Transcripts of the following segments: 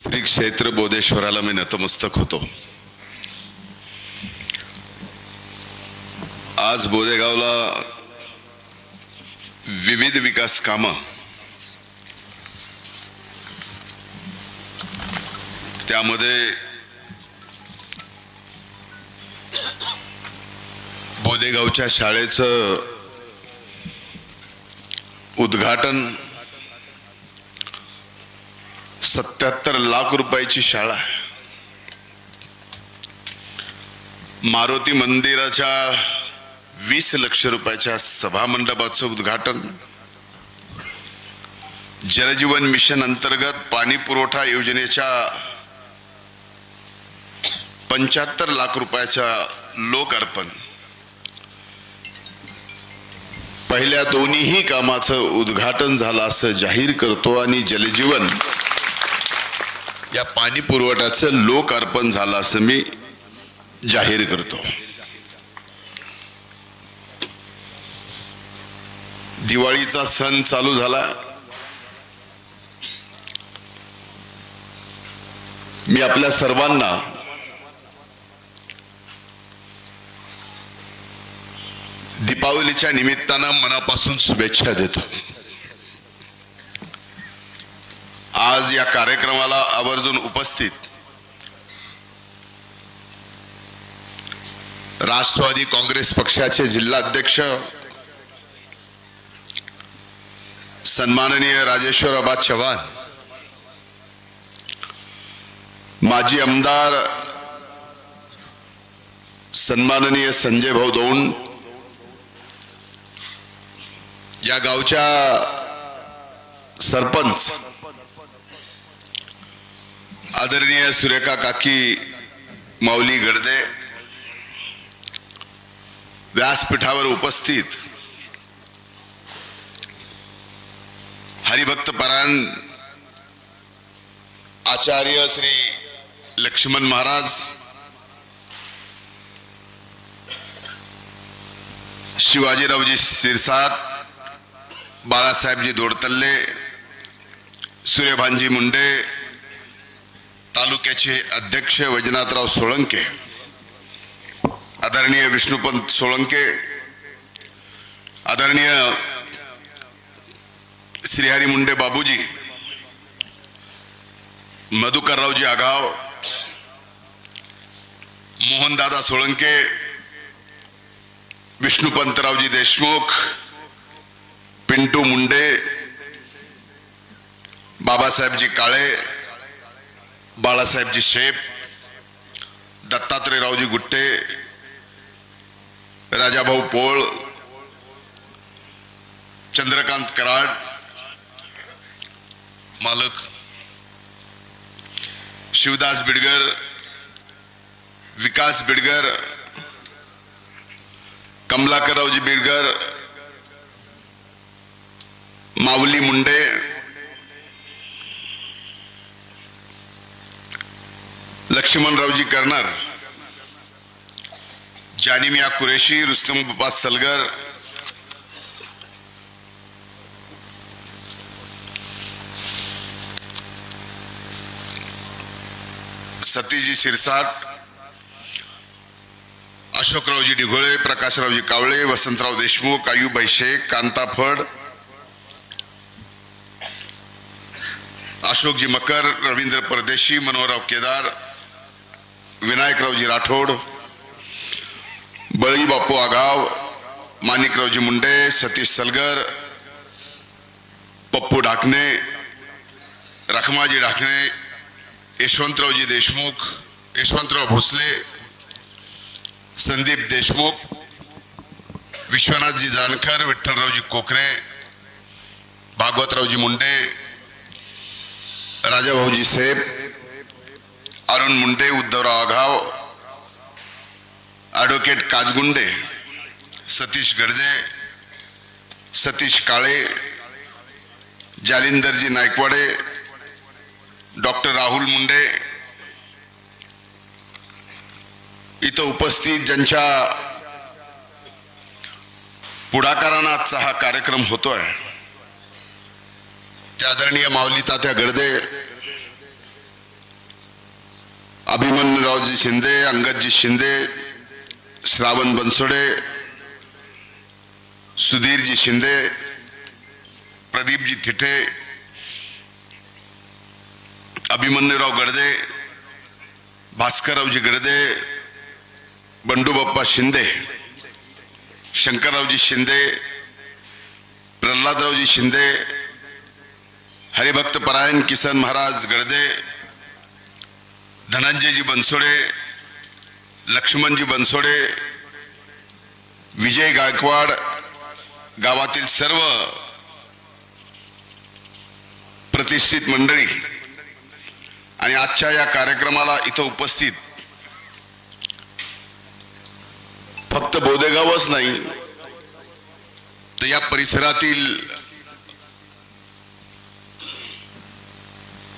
श्री क्षेत्र बोधेश्वराला मी नतमस्तक होतो. आज बोधेगावला विविध विकास कामं त्यामध्ये बोधेगावच्या शाळेचं उद्घाटन सत्याहत्तर लाख रुपयाची शाळा मारुती मंदिराच्या वीस लक्ष रुपयाच्या सभामंडपाचं उद्घाटन. जलजीवन मिशन अंतर्गत पाणी पुरवठा योजनेच्या पंच्याहत्तर लाख रुपयाच्या लोकार्पण. पहिल्या दोन्हीही कामाचं उद्घाटन झालं असं जाहीर करतो आणि जलजीवन या पाणी पुरवठ्याचं लोकार्पण झालं असं मी जाहीर करतो. दिवाळीचा सण चालू झाला. मी आपल्या सर्वांना दीपावलीच्या निमित्तानं मनापासून शुभेच्छा देतो आज या कार्यक्रमाला आवर्जून उपस्थित राष्ट्रवादी काँग्रेस पक्षाचे जिल्हाध्यक्ष सन्माननीय राजेश्वर अबा चव्हाण माजी आमदार सन्माननीय संजय भाऊ दौंड या गावच्या सरपंच आदरणीय सुरेखा काकी माऊली गडदे व्यासपीठावर उपस्थित हरिभक्त परायण आचार्य श्री लक्ष्मण महाराज शिवाजीरावजी सिरसाट बाळासाहेबजी दोडतल्ले सूर्यभानजी मुंडे तालुक्याचे अध्यक्ष वैजनाथराव सोळंके आदरणीय विष्णुपंत सोळंके आदरणीय श्रीहरी मुंडे बाबूजी मधुकररावजी आगाव मोहनदादा सोळंके विष्णुपंतरावजी देशमुख पिंटू मुंडे बाबासाहेबजी काळे बाळासाहेबजी शेप दत्तात्रयरावजी गुट्टे राजाभाऊ पोळ चंद्रकांत कराड मालक शिवदास बिडगर विकास बिडगर कमलाकररावजी बिडगर माऊली मुंडे लक्ष्मणरावजी कर्नर जानिमिया कुरेशी रुस्तम बाबा सलगर सतीजी शिरसाट अशोकरावजी डिघोळे प्रकाशरावजी कावळे वसंतराव देशमुख आयुबाई शेख कांता फड अशोकजी मकर रवींद्र परदेशी मनोहरराव केदार विनायकरावजी राठौड़ बड़ी बापू आगाव मानिकरावजी मुंडे, सतीश सलगर, पप्पू ડાકને रखमाजी ડાકને यशवंतरावजी देशमुख, यशवंतराव भोसले, संदीप देशमुख विश्वनाथ जी जानकर विठलरावजी कोकरे, भागवतरावजी मुंडे राजा भाजी सेब अरुण मुंडे उद्धवराव आघाव ॲडव्होकेट काजगुंडे सतीश गडजे सतीश काळे जालिंदरजी नायकवाडे डॉक्टर राहुल मुंडे इथं उपस्थित ज्यांच्या पुढाकारानं आजचा हा कार्यक्रम होतोय त्या आदरणीय माऊली तात्या गडदे अभिमन्यूरावजी शिंदे अंगदजी शिंदे श्रावण बनसोडे सुधीरजी शिंदे प्रदीपजी थिटे अभिमन्यूराव गडदे भास्कररावजी गडदे बंडूबाप्पा शिंदे शंकररावजी शिंदे प्रल्हादरावजी शिंदे हरिभक्त परायण किसन महाराज गडदे धनंजयजी बनसोडे लक्ष्मणजी बनसोडे विजय गायकवाड गावातील सर्व प्रतिष्ठित मंडळी आणि आजच्या या कार्यक्रमाला इथं उपस्थित फक्त बोदेगावच नाही तर या परिसरातील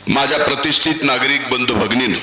माझ्या प्रतिष्ठित नागरिक बंधू भगिनीनं